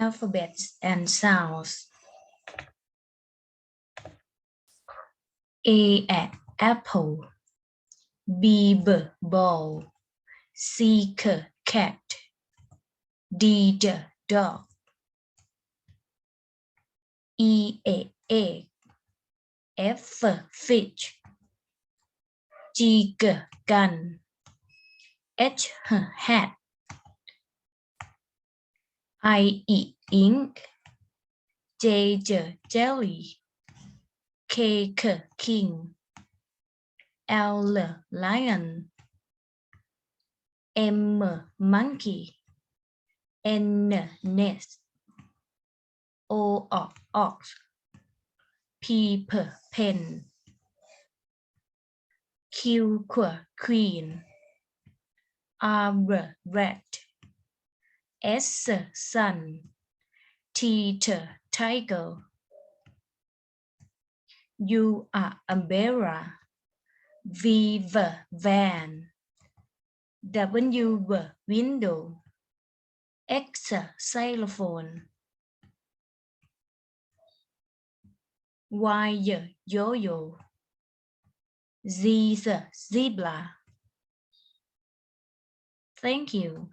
alphabets and sounds. A at apple, B b ball, C cat, D d dog, E a egg, F fish, G g gun, H h hat, I E ink, J j jelly, K k king, L L lion, M monkey, N nest, O o- ox, P p pen, Q q queen, R rat, S sun, teacher, tiger, You are umbrella, V v van, W window, X xylophone, Y y yo-yo, Z z zebra. Thank you.